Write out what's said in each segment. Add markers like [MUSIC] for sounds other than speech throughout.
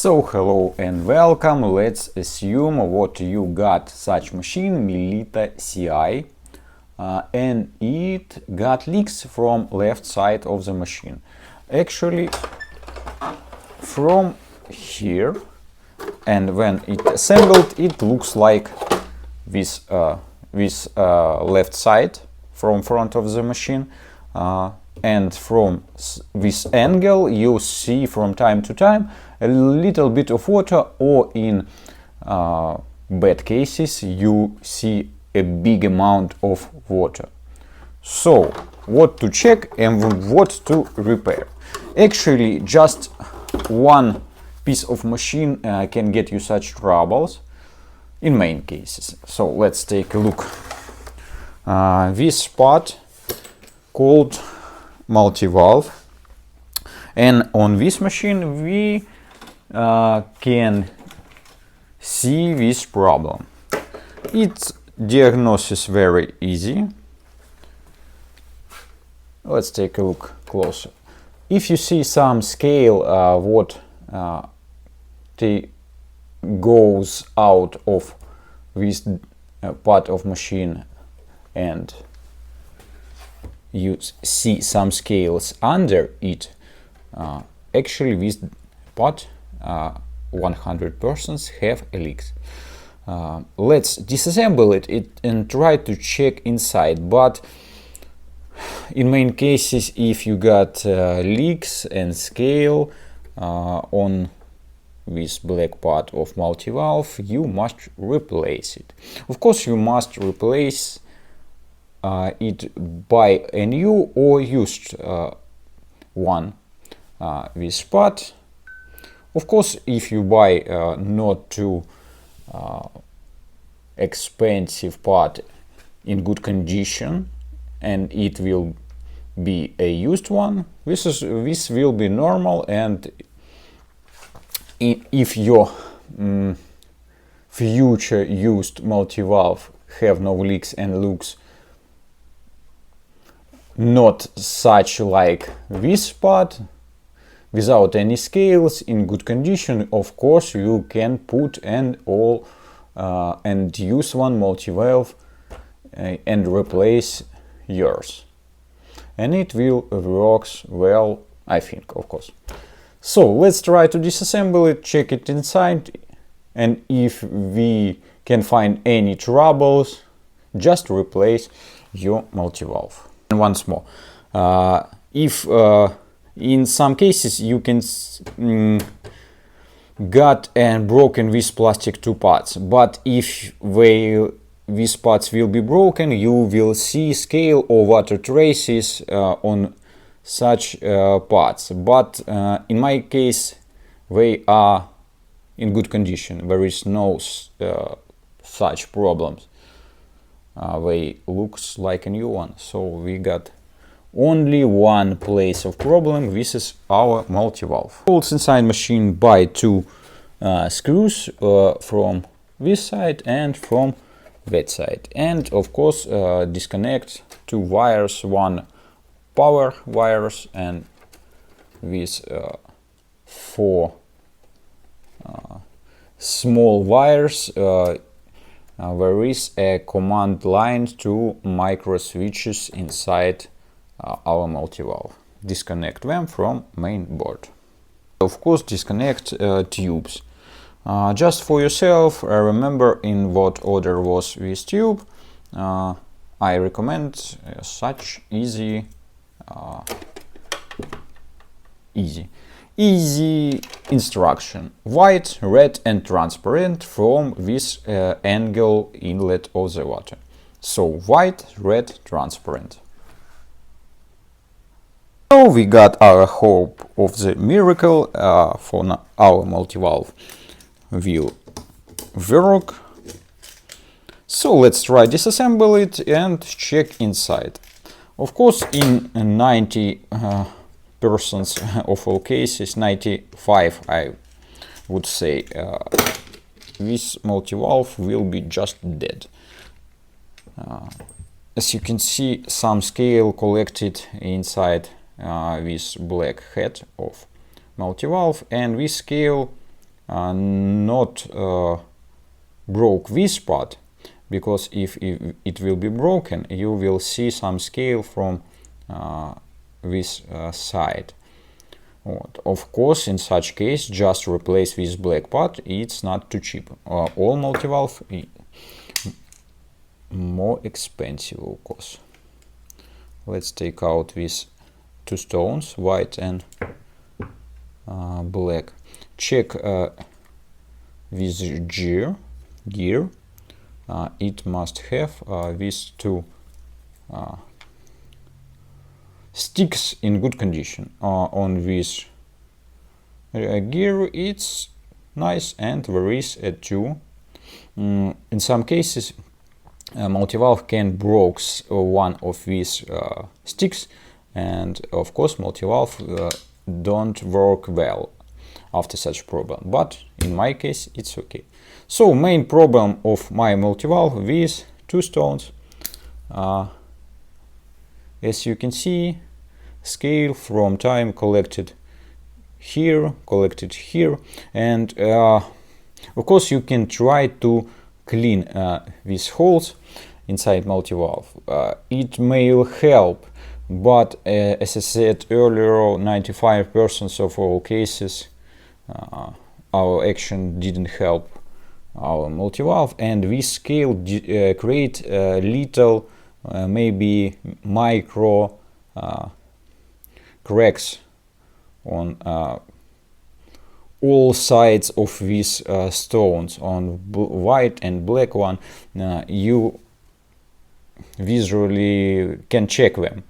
So hello and welcome. Let's assume what you got such machine Melita CI uh, and it got leaks from left side of the machine. Actually from here and when it assembled it looks like this uh, this uh, left side from front of the machine uh, and from this angle you see from time to time a little bit of water or in uh, bad cases you see a big amount of water. So what to check and what to repair. Actually just one piece of machine uh, can get you such troubles in main cases. So let's take a look. Uh, this part called multi-valve and on this machine we uh, can see this problem. Its diagnosis very easy. Let's take a look closer. If you see some scale uh, what uh, goes out of this uh, part of machine and you see some scales under it, uh, actually this part uh, 100 persons have a leaks. Uh, let's disassemble it, it and try to check inside but in main cases if you got uh, leaks and scale uh, on this black part of multi-valve you must replace it of course you must replace it by a new or used uh, one this part of course, if you buy uh, not too uh, expensive part in good condition and it will be a used one, this is this will be normal and if your um, future used multi-valve have no leaks and looks not such like this part. Without any scales in good condition of course you can put and all uh, and use one multi-valve uh, and replace yours. And it will works well I think of course. So let's try to disassemble it check it inside and if we can find any troubles just replace your multi-valve once more. Uh, if uh, in some cases you can mm, got and broken these plastic two parts but if they these parts will be broken you will see scale or water traces uh, on such uh, parts. But uh, in my case they are in good condition. There is no uh, such problems uh, they looks like a new one. So we got only one place of problem. This is our multi-valve. Holds inside machine by two uh, screws uh, from this side and from that side. And of course uh, disconnect two wires one power wires and these uh, four uh, small wires uh, there is a command line to micro switches inside uh, our multi-valve. Disconnect them from main board. Of course, disconnect uh, tubes. Uh, just for yourself, remember in what order was this tube. I recommend such easy easy easy instruction white red and transparent from this uh, angle inlet of the water so white red transparent so we got our hope of the miracle uh, for our multi-valve will work. So let's try disassemble it and check inside. Of course, in 90 uh, percent [LAUGHS] of all cases, 95 I would say, uh, this multi-valve will be just dead. Uh, as you can see, some scale collected inside uh, this black head of multi-valve and this scale uh, not uh, broke this part because if, if it will be broken you will see some scale from uh, this uh, side. Of course, in such case, just replace this black part, it's not too cheap. Uh, all multi-valve more expensive, of course. Let's take out these two stones, white and uh, black. Check uh, this gear. gear. Uh, it must have uh, these two uh, sticks in good condition uh, on this uh, gear. It's nice and is a two mm, in some cases uh, multi-valve can break uh, one of these uh, sticks and of course multi-valve uh, don't work well after such problem but in my case it's okay. So main problem of my multi-valve with two stones as you can see scale from time collected here collected here. And uh, of course you can try to clean uh, these holes inside multi-valve. Uh, it may help but uh, as I said earlier 95% of all cases uh, our action didn't help our multi-valve. And this scale uh, create little maybe micro cracks on uh, all sides of these uh, stones. On white and black one uh, you visually can check them.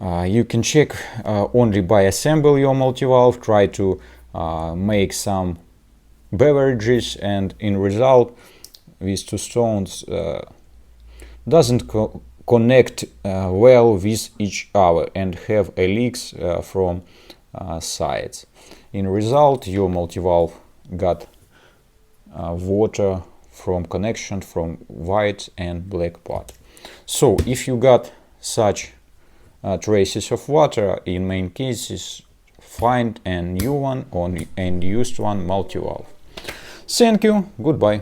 Uh, you can check uh, only by assemble your multi-valve try to uh, make some beverages and in result these two stones doesn't co connect uh, well with each other and have a leaks uh, from uh, sides. In result, your multi-valve got water from connection from white and black part. So if you got such uh, traces of water, in main cases, find a new one or and used one multi-valve. Thank you, goodbye.